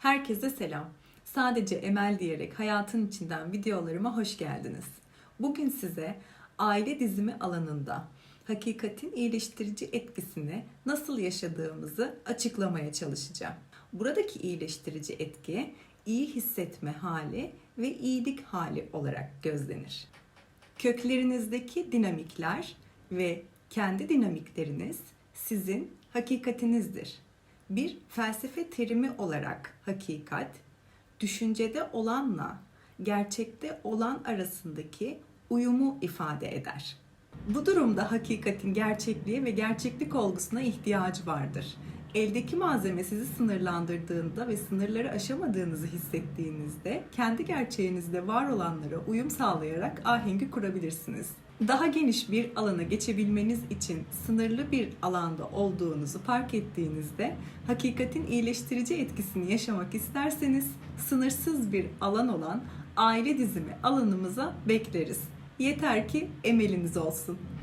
Herkese selam. Sadece Emel diyerek hayatın içinden videolarıma hoş geldiniz. Bugün size aile dizimi alanında hakikatin iyileştirici etkisini nasıl yaşadığımızı açıklamaya çalışacağım. Buradaki iyileştirici etki iyi hissetme hali ve iyilik hali olarak gözlenir. Köklerinizdeki dinamikler ve kendi dinamikleriniz sizin hakikatinizdir. Bir felsefe terimi olarak hakikat, düşüncede olanla gerçekte olan arasındaki uyumu ifade eder. Bu durumda hakikatin gerçekliğe ve gerçeklik olgusuna ihtiyacı vardır. Eldeki malzeme sizi sınırlandırdığında ve sınırları aşamadığınızı hissettiğinizde kendi gerçeğinizde var olanlara uyum sağlayarak ahengi kurabilirsiniz. Daha geniş bir alana geçebilmeniz için sınırlı bir alanda olduğunuzu fark ettiğinizde hakikatin iyileştirici etkisini yaşamak isterseniz sınırsız bir alan olan aile dizimi alanımıza bekleriz. Yeter ki emeliniz olsun.